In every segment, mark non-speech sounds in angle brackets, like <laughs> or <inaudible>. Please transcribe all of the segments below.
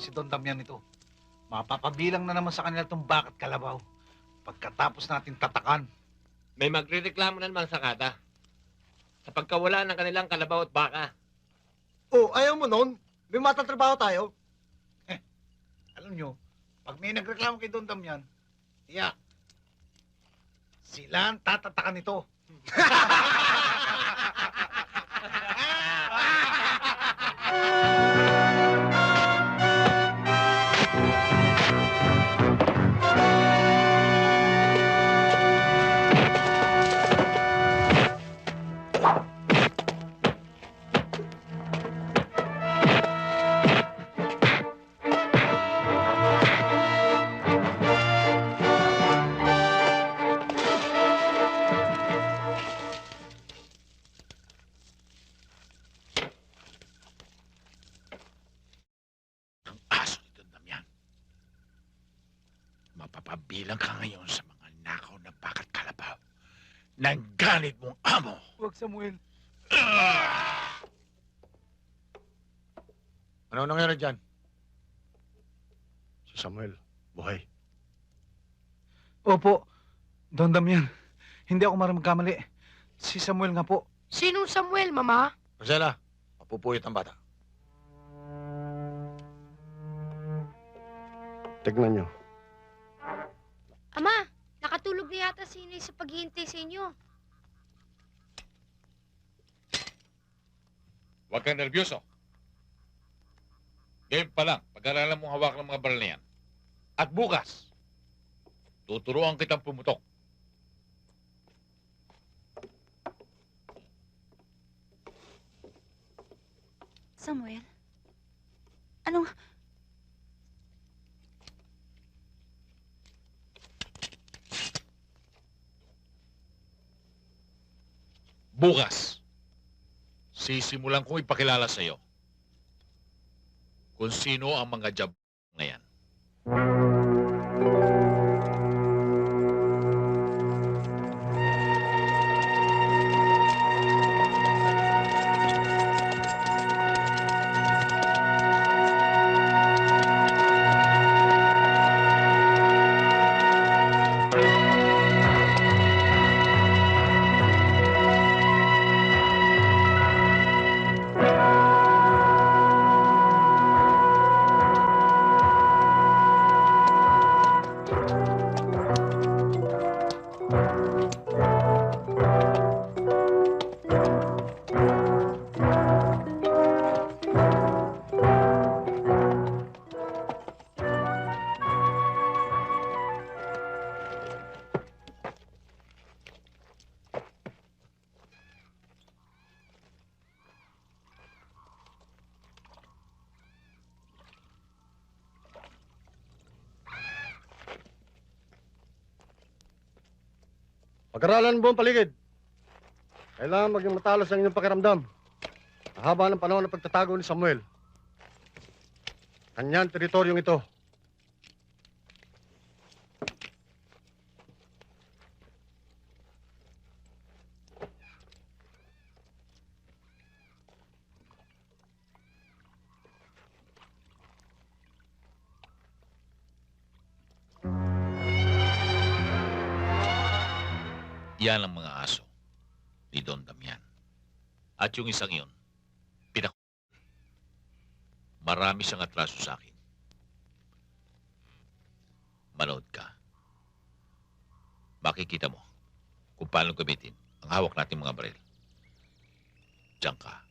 naman si Don Damian nito. Mapapabilang na naman sa kanila itong bakit kalabaw. Pagkatapos natin tatakan. May magrereklamo na naman sa kata. Sa pagkawala ng kanilang kalabaw at baka. Oh, ayaw mo nun? May matatrabaho tayo. Alam nyo, pag may nagreklamo kay Don Damian, tiyak, sila ang tatatakan nito. <laughs> Mapapabilang ka ngayon sa mga nakaw na bakat kalabaw ng galit mong amo. Huwag Samuel. Ano nangyari dyan? Si Samuel, buhay. Opo, Don Damian. Hindi ako maraming kamali. Si Samuel nga po. Sinong Samuel, Mama? Marcela, mapupuyot ang bata. Tignan nyo. Ama, nakatulog na yata si Inay sa paghihintay sa inyo. Huwag kang nervyoso. Ngayon pa lang, pag-aralan mong hawak ng mga baril na yan. At bukas, tuturuan kitang pumutok. Samuel? Anong... Bukas, sisimulan kong ipakilala sa iyo kung sino ang mga jab na yan. Pag-aralan mo ang paligid. Kailangan maging matalas ang inyong pakiramdam. Mahaba ng panahon ng pagtatago ni Samuel. Kanyang teritoryong ito. Yan ang mga aso ni Don Damian. At yung isang yun, pinak... Marami siyang atraso sa akin. Manood ka. Makikita mo kung paano gamitin ang hawak nating mga baril. Diyan ka.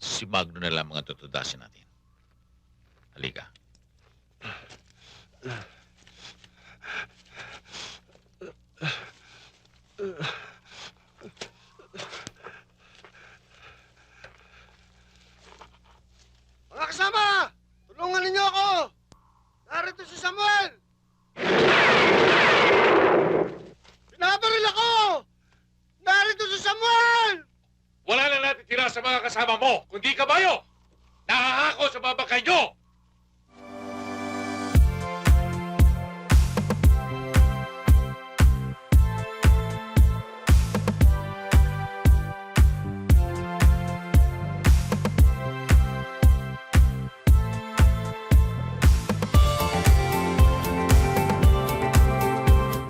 Si Magno na lang mga tutudasin natin. Halika. Mga kasama! Tulungan ninyo ako! Narito si Samuel! Pinabaril ako! Narito si Samuel! Wala na natin tira sa mga kasama mo, kundi kabayo! Nakahako sa babakay nyo!